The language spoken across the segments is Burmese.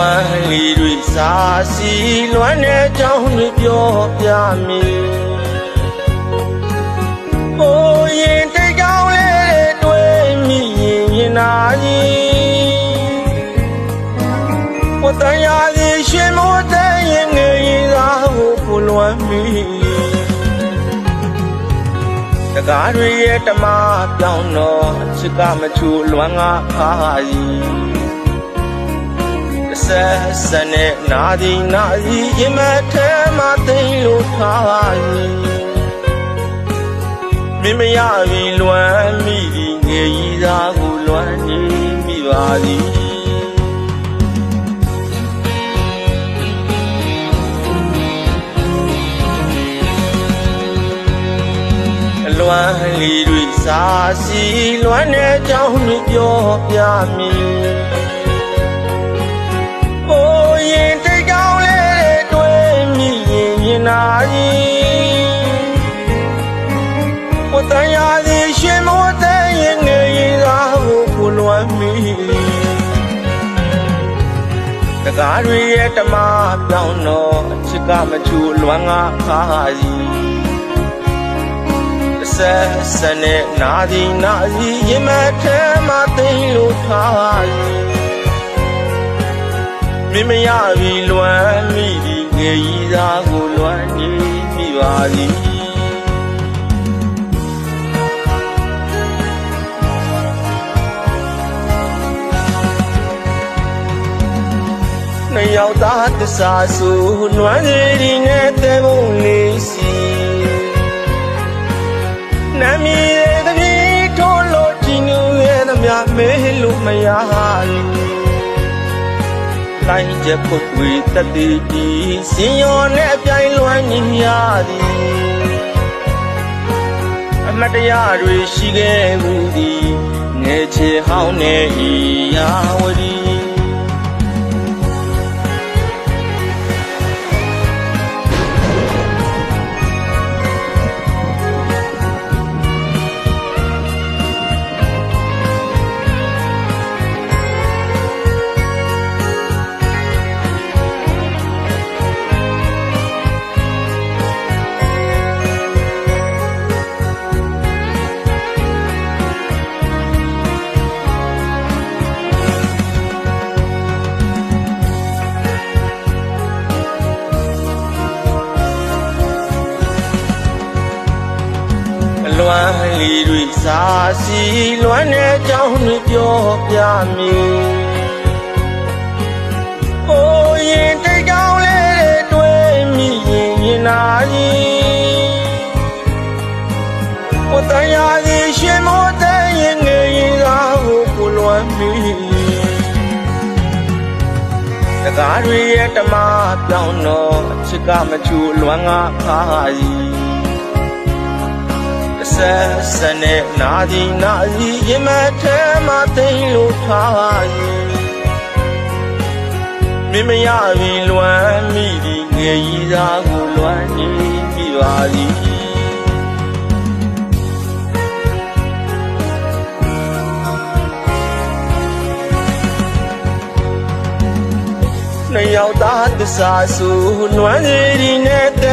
လွမ်းလီတွေစာစီလွမ်းတဲ့ကြောင်းတွေပြောပြမည်။ဟိုရင်တိတ်ကောင်းလေးတွေတွေ့မိရင်ရင်နာကြီး။ဝတ္တရာစီရှင်မိုးတဲ့ရင်ငယ်ရည်သာကိုပူလွမ်းမိ။တကားတွေရဲ့တမပြောင်းတော့ချစ်ကမချူလွမ်းငါခါကြီး။ ဆက်ဆက်နဲ့နာဒီနာဒီရင်မထဲမှာသိမ့်လို့ထားကြီး။မင်းမရပြီလွမ်းမိဒီငယ်ကြီးသားကိုလွမ်းနေမိပါသည်။အလွမ်းလီတွေစာစီလွမ်းတဲ့ကြောင်းတွေပြောပြမည်။ နာကြီး။ဝတ္တရာစီရှင်မိုးတဲ့ရင်ငယ်ရည်သာကိုကိုလွမ်းမိ။တကားတွေရဲ့တမပြောင်းတော့အချစ်ကမချူလွမ်းငါခါကြီးဆက်ဆက်နဲ့နာဒီနာဒီရင်မထဲမှာသိမ့်လို့ထားမင်းမရပြီလွမ်းမိဒီ ငယ်ကြီးသားကိုလွမ်းနေပြီပါသည်နှစ်ယောက်သားတစားဆူနွမ်းစီဒီနဲ့တဲဘုံလေးစီနမီရဲ့တပည့်ထိုးလို့ကြည်နူရဲ့သမျှမေးလို့မရဘူး လိုက်ချက်ပုတ်ဝေတတိတီစင်ရောနဲ့အပြိုင်လွှမ်းညီရသည်အမတ်တရားတွေရှိခဲ့ဘူးသည်ငယ်ချေဟောင်းနဲ့ဤယာဝတီ လွမ်းလီတွေစာစီလွမ်းတဲ့ကြောင်းတွေပြောပြမည်။ဟိုရင်တိတ်ကောင်းလေးတွေတွေ့မိရင်ရင်နာကြီး။ဝတ္တရာစီရှင်မိုးတဲ့ရင်ငယ်ရည်သာကိုကိုလွမ်းမိ။တကားတွေရဲ့တမပြောင်းတော့အချစ်ကမချူလွမ်းငါခါကြီး။ ဆက်ဆက်နဲ့နာဒီနာဒီရင်မထဲမှာသိမ့်လို့ထားရင်မင်းမရပြီလွမ်းမိဒီငယ်ကြီးသားကိုလွမ်းနေပြီပါသည်နှစ်ယောက်သားတစားဆူနွမ်းစီဒီနဲ့တဲ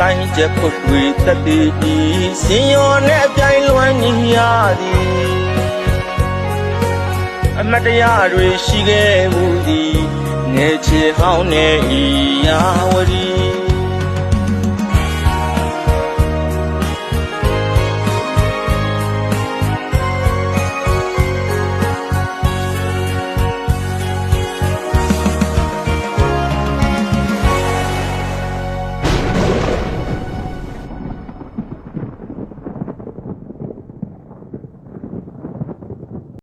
တိုင်းချက်ပုတ်ဝေတတိတီစင်ရောနဲ့အပြိုင်လွမ်းညီရသည်အမတ်တရားတွေရှိခဲ့ဘူးသည်ငယ်ချေဟောင်းနဲ့ဤယာဝတီ